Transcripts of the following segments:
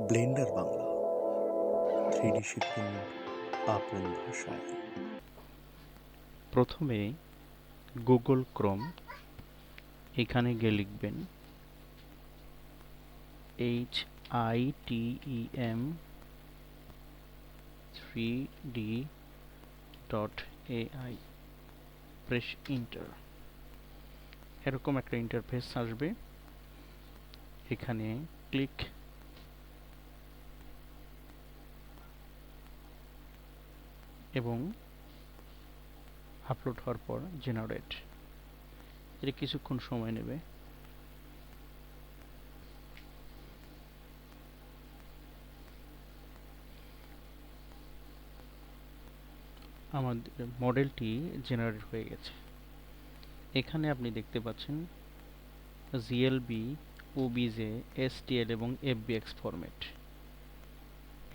Blender Bangla, three D শিখুন আপন ভাষায়। প্রথমে গুগল ক্রোম, এখানে গিয়ে লিখবেন H I T E M three D dot A I press enter এরকম একটা ইন্টারফেস আসবে। এখানে ক্লিক এবং আপলোড হওয়ার পর জেনারেট এটা কিছুক্ষণ সময় নেবে। আমাদের মডেলটি জেনারেট হয়ে গেছে। এখানে আপনি দেখতে পাচ্ছেন জিএলবি ওবিজে এসটিএল এবং এফবিএক্স ফরম্যাট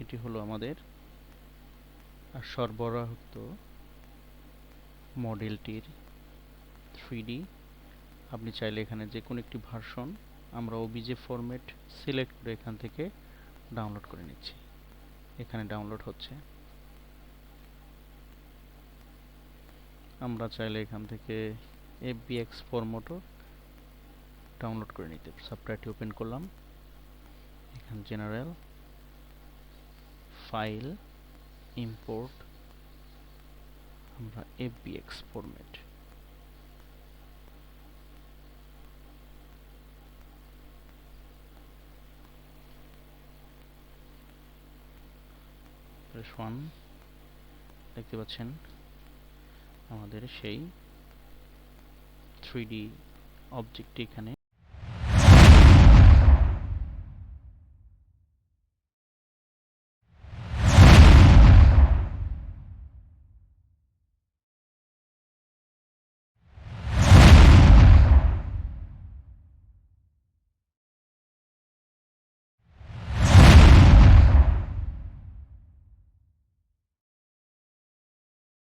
এটি হলো আমাদের সরবরাহত মডেলটির থ্রিডি আপনি চাইলে এখানে যে কোনো একটি ভার্সন আমরা ওবিজে ফরম্যাট সিলেক্ট করে এখান থেকে ডাউনলোড করে নিচ্ছি। এখানে ডাউনলোড হচ্ছে। আমরা চাইলে এখান থেকে এফবিএক্স ফরম্যাটও ডাউনলোড করে নিতে। সফটওয়্যারটি ওপেন করলাম। এখানে জেনারেল ফাইল ইম্পোর্ট আমরা এফবিএক্স ফরম্যাট প্রেস ওয়ান দেখতে পাচ্ছেন আমাদের সেই থ্রি অবজেক্টটি এখানে